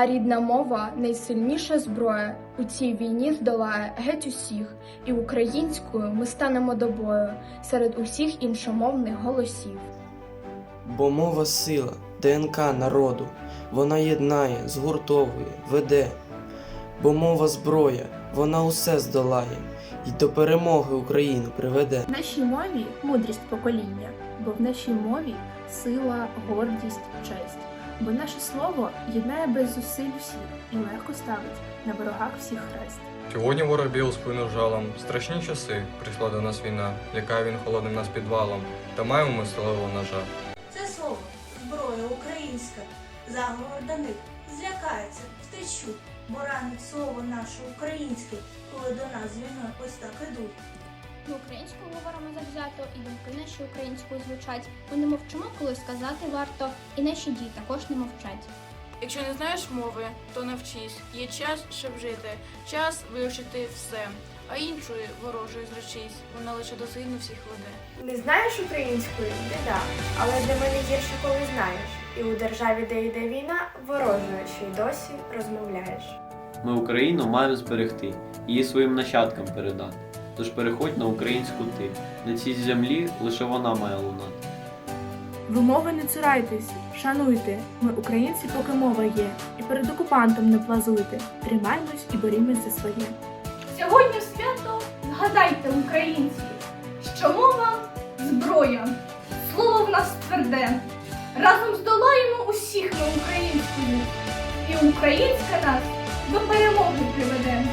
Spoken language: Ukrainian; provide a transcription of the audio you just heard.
А рідна мова найсильніша зброя. У цій війні здолає геть усіх, і українською ми станемо до бою серед усіх іншомовних голосів. Бо мова сила, ДНК народу, вона єднає, згуртовує, веде. Бо мова зброя, вона усе здолає, і до перемоги Україну приведе. В нашій мові мудрість покоління, бо в нашій мові сила, гордість, честь. Бо наше слово єднає без зусиль всіх і легко ставить на ворогах всіх хрест. Сьогодні ворог бив спину жалом. Страшні часи прийшла до нас війна, лякає він холодним нас підвалом, та маємо ми сталевого ножа. Це слово, зброя українська, заговор до них злякаються, втечуть, бо ранить слово наше українське, коли до нас війною ось так ідуть. Ми українською говоримо завзято, і думки наші українською звучать. Ми не мовчимо, коли сказати варто, і наші дії також не мовчать. Якщо не знаєш мови, то навчись. Є час, щоб жити, час вивчити все. А іншої ворожої зречись, вона лише до сильно всіх веде. Не знаєш української біда, але для мене гірше, коли знаєш. І у державі, де йде війна, ворожою ще й досі розмовляєш. Ми Україну маємо зберегти, її своїм нащадкам передати. Тож переходь на українську ти. На цій землі лише вона має лунати. Ви мови не цурайтесь, шануйте. Ми українці, поки мова є, і перед окупантом не плазуйте. Тримаймось і борімось за своє. Сьогодні в свято згадайте, українці, що мова зброя, слово в нас тверде. Разом здолаємо усіх ми українською, і українська нас до перемоги приведе.